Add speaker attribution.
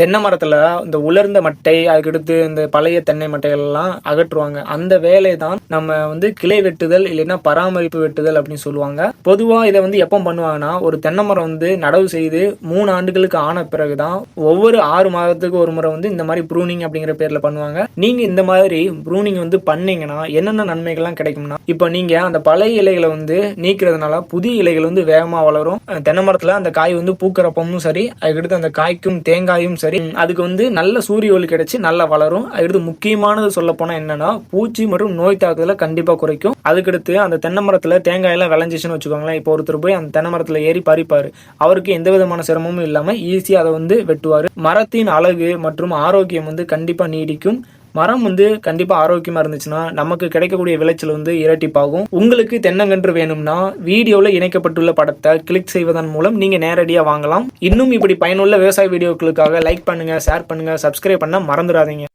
Speaker 1: தென்னை மரத்தில் இந்த உலர்ந்த மட்டை அதுக்கடுத்து இந்த பழைய தென்னை மட்டைகள் எல்லாம் அகற்றுவாங்க. அந்த வேலையை தான் நம்ம வந்து கிளை வெட்டுதல் இல்லைன்னா பராமரிப்பு வெட்டுதல் அப்படின்னு சொல்லுவாங்க. பொதுவாக இதை வந்து எப்போ பண்ணுவாங்கன்னா ஒரு தென்னை மரம் வந்து நடவு செய்து மூணு ஆண்டுகளுக்கு ஆன பிறகு தான் ஒவ்வொரு ஆறு மாதத்துக்கு ஒரு முறை வந்து இந்த மாதிரி ப்ரூனிங் அப்படிங்கிற பேரில் பண்ணுவாங்க. நீங்கள் இந்த மாதிரி ப்ரூனிங் வந்து பண்ணீங்கன்னா என்னென்ன நன்மைகள்லாம் கிடைக்கும்னா இப்போ நீங்கள் அந்த பழைய இலைகளை வந்து நீக்கிறதுனால புதிய இலைகள் வந்து வேகமாக வளரும். தென்னை மரத்தில் அந்த காய் வந்து பூக்கிறப்பமும் சரி அதுக்கடுத்து அந்த காய்க்கும் தேங்காயும் சரி. அதுக்கு வந்து நல்ல சூரிய ஒளி கிடைச்சு நல்லா வளரும். அடுத்து முக்கியமானது சொல்ல போனா என்னன்னா பூச்சி மற்றும் நோய் தாக்குதலை கண்டிப்பா குறைக்கும். அதுக்கடுத்து அந்த தென்னை மரத்துல தேங்காய் எல்லாம் விளைஞ்சிச்சுன்னு வச்சுக்கோங்களேன். இப்போ ஒருத்தர் போய் அந்த தென்னை மரத்துல ஏறி பறிப்பாரு. அவருக்கு எந்த விதமான சிரமமும் இல்லாம ஈஸியா அதை வந்து வெட்டுவாரு. மரத்தின் அழகு மற்றும் ஆரோக்கியம் வந்து கண்டிப்பா நீடிக்கும். மரம் வந்து கண்டிப்பாக ஆரோக்கியமாக இருந்துச்சுன்னா நமக்கு கிடைக்கக்கூடிய விளைச்சல் வந்து இரட்டிப்பாகும். உங்களுக்கு தென்னங்கன்று வேணும்னா வீடியோவில் இணைக்கப்பட்டுள்ள படத்தை கிளிக் செய்வதன் மூலம் நீங்கள் நேரடியாக வாங்கலாம். இன்னும் இப்படி பயனுள்ள விவசாய வீடியோக்களுக்காக லைக் பண்ணுங்கள் ஷேர் பண்ணுங்கள் சப்ஸ்கிரைப் பண்ண மறந்துடாதீங்க.